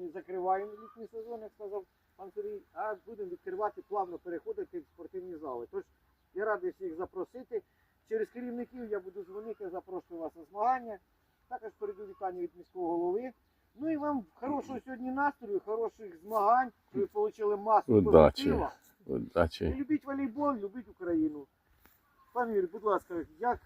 сьогодні закриваємо літній сезон, як сказав пан Сергій, а будемо відкривати, плавно переходити в спортивні зали. Тож я радий всіх запросити. Через керівників я буду дзвонити, запрошую вас на змагання. Також перейду вітання від міського голови. Ну і вам хорошого сьогодні настрою, хороших змагань, щоб ви отримали масу Удачі. позитива. Удачі. любіть волейбол, любіть Україну. Пане Юрій, будь ласка, як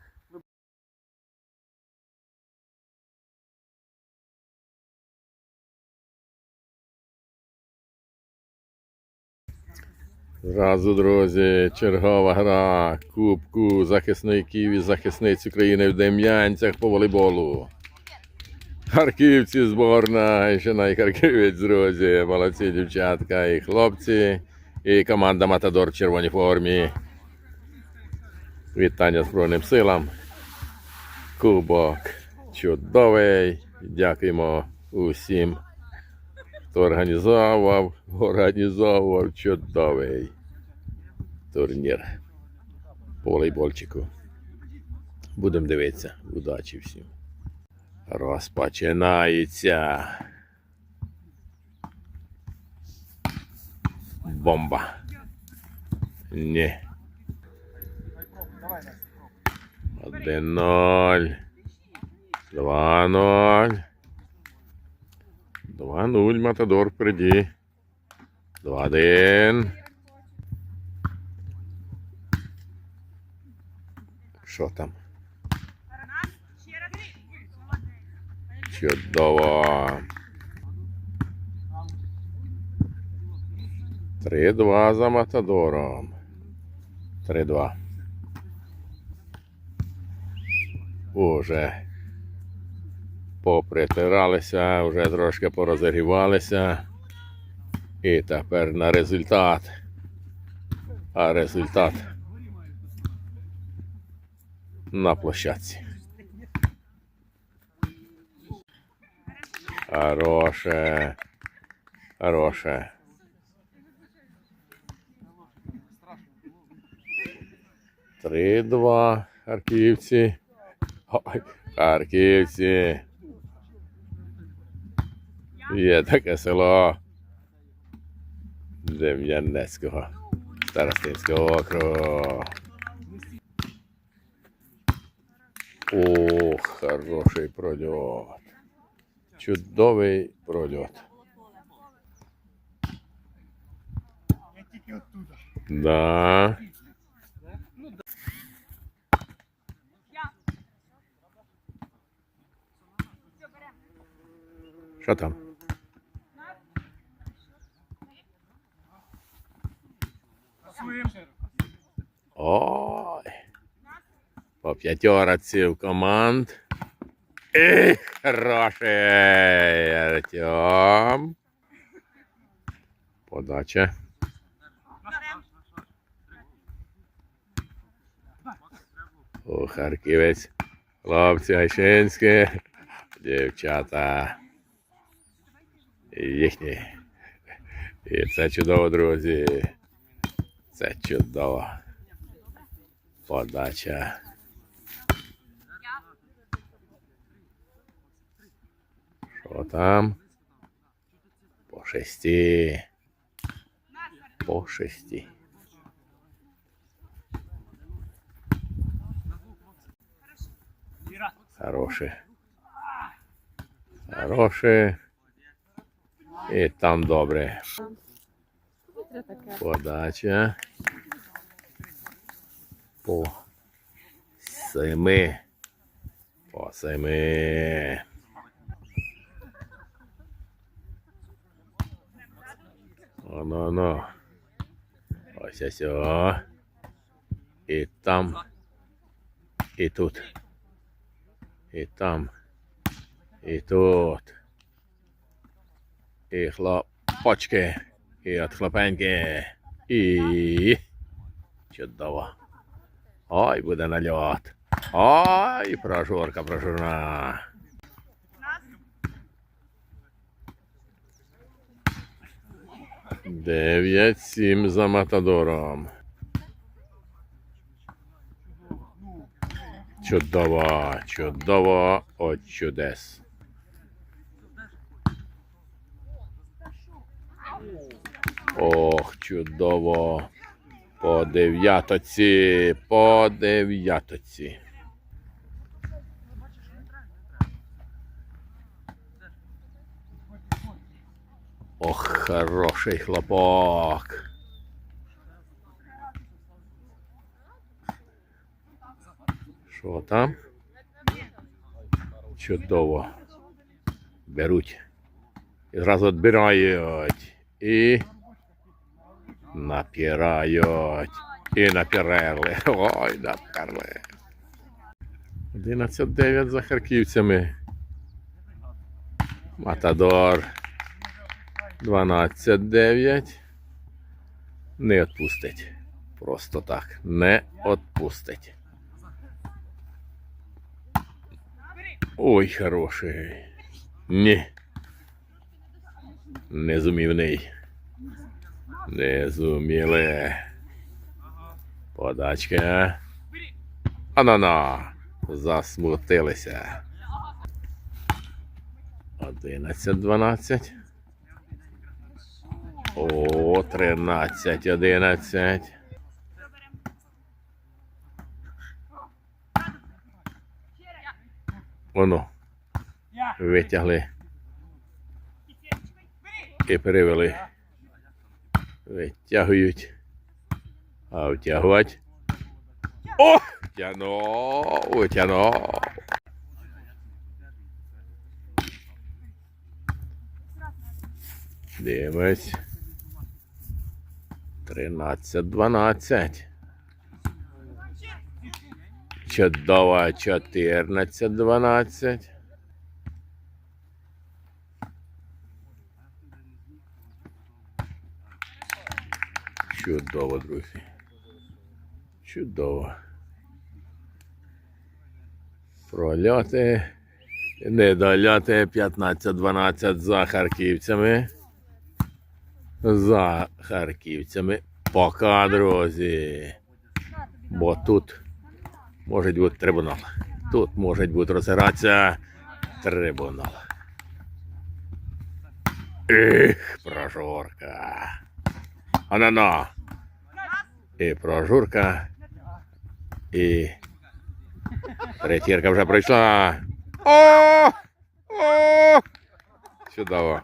Зразу, друзі, чергова гра Кубку захисників і захисниць України в Дем'янцях по волейболу. Харківці зборна, і ще найхарківець, друзі. Молодці дівчатка і хлопці. І команда Матадор в червоній формі. Вітання Збройним силам. Кубок чудовий. Дякуємо усім, хто організовував, організовував чудовий турнір по волейбольчику. Будемо дивитися. Удачі всім. Розпочинається. Бомба. Ні. Один ноль. Два ноль. Два нуль. Матадор впереді. Два один. Що там? Чудово. Три-два за Матадором. Три-два. Уже попритиралися, вже трошки порозігрівалися. І тепер на результат. А результат на площадці. Хороше. Хороше. Три-два. Харківці. Ой, Харківці. Є таке село Дем'янецького Старостинського округу. О, хороший прольот. Чудовий прольот. Да. Що там? По п'ятерці команд. Эх, хороший Артем. Подача. О, Харківець. Хлопці Гайшинські. Дівчата. Їхні. І це чудово, друзі. Це чудово. Подача. Що там? По шесті. По шесті. Хороше. Хороше. І там добре. Подача. По семи. По семи. Оно, оно. Ось ось И там. И тут. И там. И тут. И хлопочки. И от хлопеньки. І. Чудово. Ой, буде нальот. Ой, прожорка, прожорна. 9-7 за Матадором. Чудово, чудово, от чудес. Ох, чудово. По дев'ятоці, по дев'ятоці. Ох, хороший хлопок. Що там? Чудово. Беруть. І зразу відбирають. І напирають. І напірали. Ой, наперли. 11-9 за харківцями. Матадор. 12-9. Не відпустить. Просто так. Не відпустить. Ой, хороший. Ні. Незумівний. Не зуміли. Подачка. Анана. Засмутилися. 11-12. О, 13, 11. Воно. Витягли. І перевели. Витягують. А втягувати. О! Втягнув, витягнув. Дивись. 13, 12. Чудово, 14, 12. Чудово, друзі. Чудово. Прольоти. Недольоти 15-12 за харківцями. За харківцями. Пока, друзі. Бо тут може бути трибунал. Тут може бути розгиратися трибунал. Ех, прожорка. Анана. І прожурка. І третірка вже пройшла. О! О! Чудово.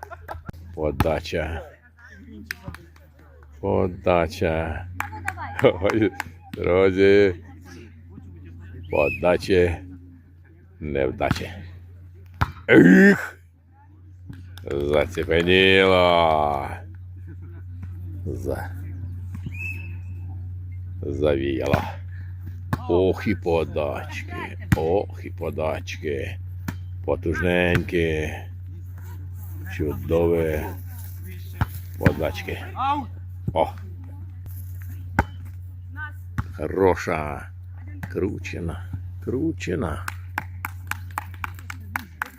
Подача. Подача. Ой, друзі. Подачі. Невдачі. Ех! Зацепеніло. За. Завіяло. Ох і подачки. Ох і подачки. Потужненькі. Чудові подачки. О. Хороша. Кручена. Кручена.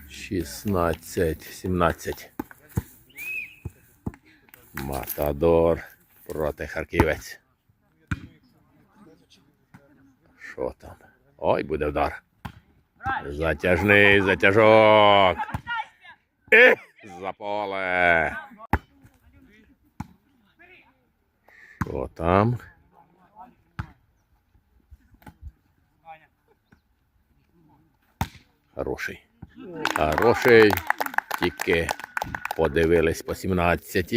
16, 17. Матадор проти Харківець. Що там? Ой, буде удар. Затяжний затяжок. Ех, за поле. Що там? Хороший. Хороший. Тільки подивились по 17.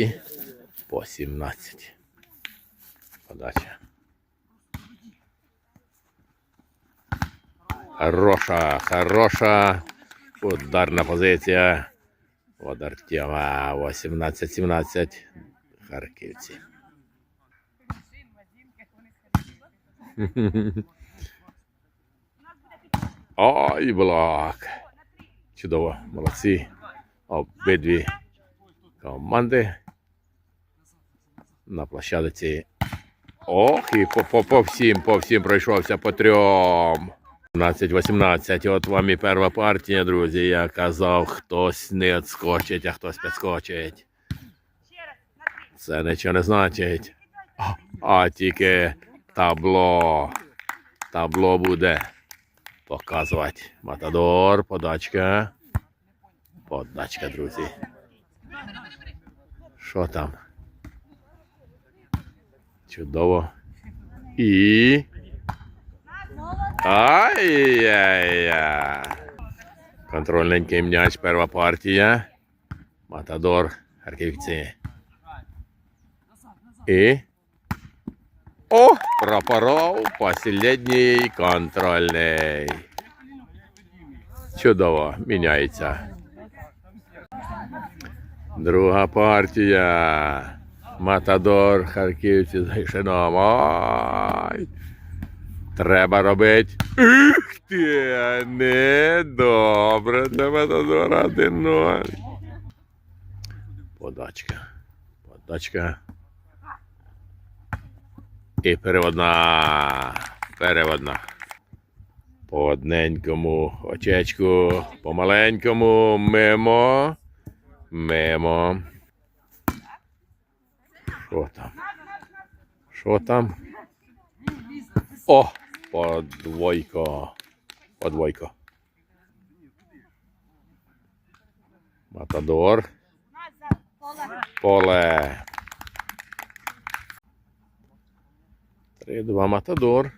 По 17. Подача. Хороша, хороша. Ударна позиція. От Артема 18-17. Харківці. Ой, блок. Чудово, молодці. Обидві команди на площадиці. Ох, і по, по, по всім, по всім пройшовся по трьом. 17-18. От вам і перша партія, друзі. Я казав, хтось не відскочить, а хтось підскочить. Це нічого не значить. А тільки табло. Табло буде показувати. Матадор, подачка. Подачка, друзі. Що там? Чудово. І. Ай-яй-яй. Контрольненький м'яч, перша партія. Матадор, Харківці. І. О, пропоров последній контрольний. Чудово, міняється. Друга партія. Матадор, Харківці з Гайшином. Ой. Треба робити. Ух ти! Недобре для Матадора 1-0. Подачка. Подачка. І переводна. Переводна. По одненькому очечку, помаленькому, мимо. Мимо. Що там? Що там? О! Подвойко. Подвойко. Матадор. Поле. Три-два Матадор.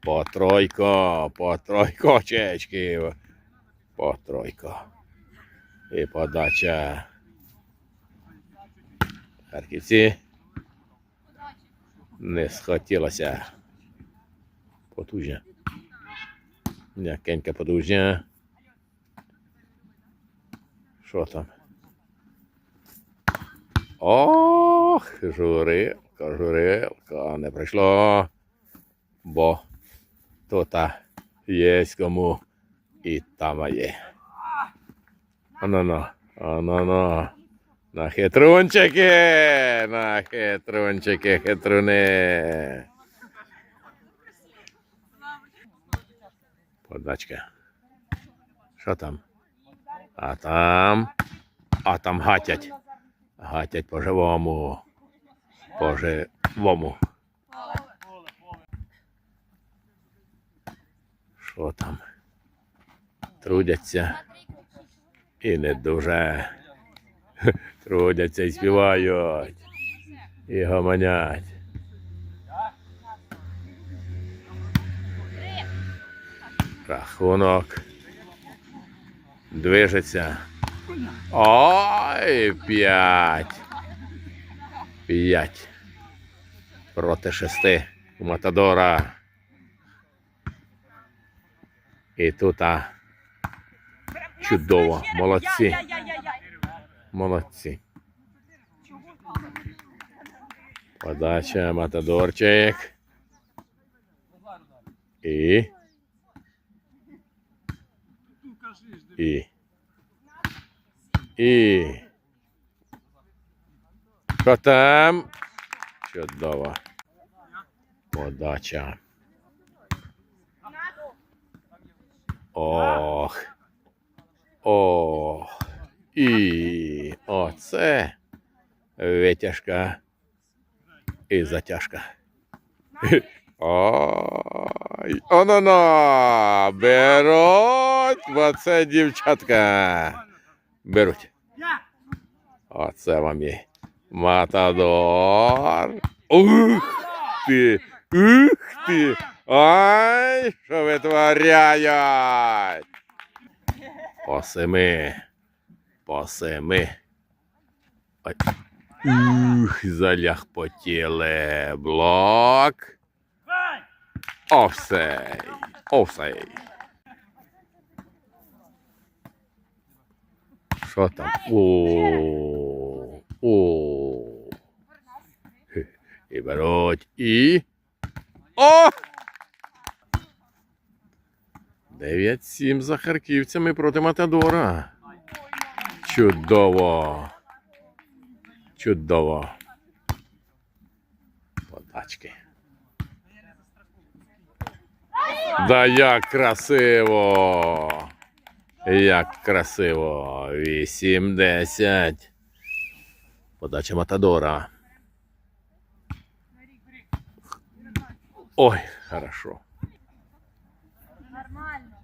По тройко, по тройко очечків. По тройко. І подача. Харківці. Не схотілося. Потужня. М'якенька потужня. Що там? Ох, журилка, журилка, не прийшло. Бо тут є кому і там є. Ано-но, ано-но. На хитрунчики, на хитрунчики, хитруни. Подачка. Що там? А там. А там гатять. Гатять по живому. По живому. Що там? Трудяться. І не дуже. Трудяться і співають. І гомонять. Рахунок. Движеться. Ой, п'ять. П'ять. Проти шести у Матадора. І тут а, чудово. Молодці. Молодці. Подача Матадорчик. І. І. І. Що там? Чудово. Подача. Ох. Ох. І оце витяжка і затяжка. Ой, оно-на, беруть, бо це дівчатка. Беруть. Оце вам є. Матадор. Ух ти! Ух ти! Ай, що витворяють! По семи. По семи. Ух, заляг по тіле. Блок. Офсей. Офсей. Що там? О. О. І беруть. І. О! 9-7 за харківцями проти Матадора. Чудово. Чудово. Подачки. Да як красиво. Як красиво. 8-10. Подача Матадора. Ой, хорошо. Нормально.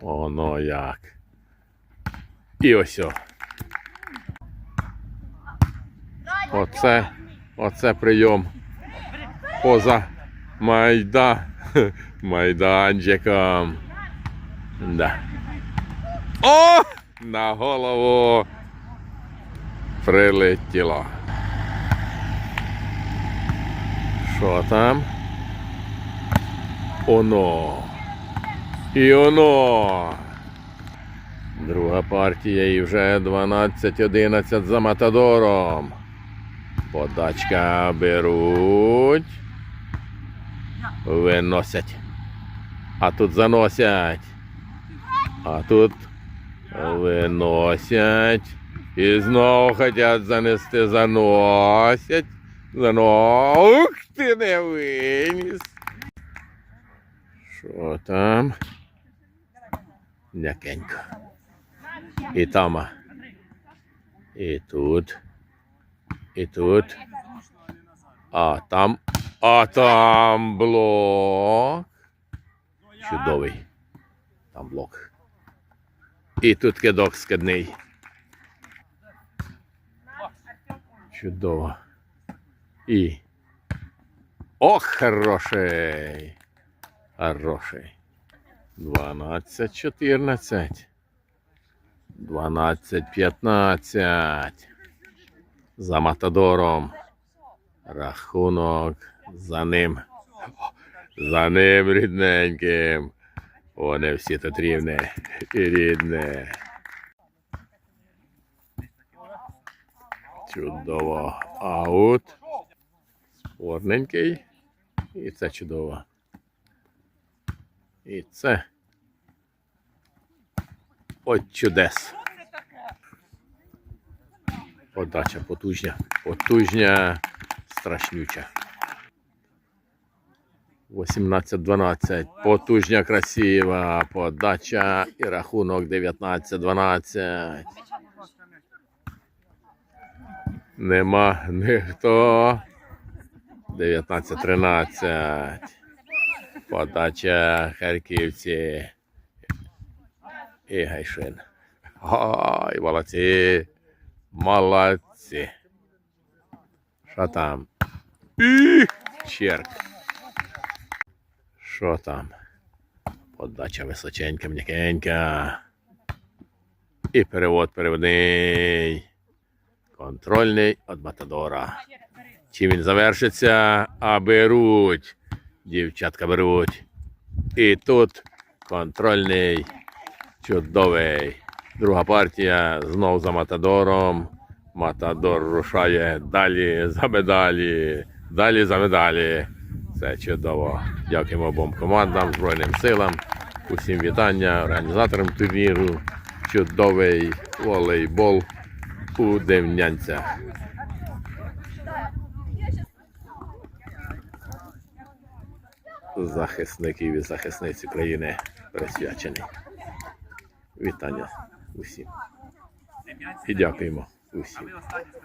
Оно як. І ось. Оце, оце прийом. Поза майда, майданчиком. Да. О! На голову прилетіло. Що там? Оно. І оно. Друга партія і вже 12-11 за Матадором. Подачка беруть. Виносять. А тут заносять. А тут виносять. І знову хочуть занести, заносять. Зано... Ух ти не виніс. Що там? М'якенько. І там. І тут. І тут. А там. А там блок. Чудовий. Там блок. І тут кидок скидний. Чудово. І. Ох, хороший. Хороший. 12, 14. 12, 15. За Матадором. Рахунок за ним. За ним рідненьким. Вони всі тут рівне і рідне. Чудово. Аут. Спорненький. І це чудово. І це. От чудес. Подача потужня. Потужня, страшнюча. 18-12. Потужня, красива. Подача і рахунок 19-12. Нема ніхто. 19-13. Подача харківці. І Гайшин. Ой, молодці. Молодці. Що там? І черк. Що там? Подача височенька, м'якенька. І перевод переводний. Контрольний від Матадора. Чим він завершиться? А беруть. Дівчатка беруть. І тут контрольний. Чудовий. Друга партія знов за Матадором. Матадор рушає далі за медалі. Далі за медалі. Це чудово. Дякуємо обом командам, Збройним силам. Усім вітання, організаторам турніру. Чудовий волейбол у Демнянцях. Захисників і захисниць України присвячений. Вітання усім. І дякуємо усім.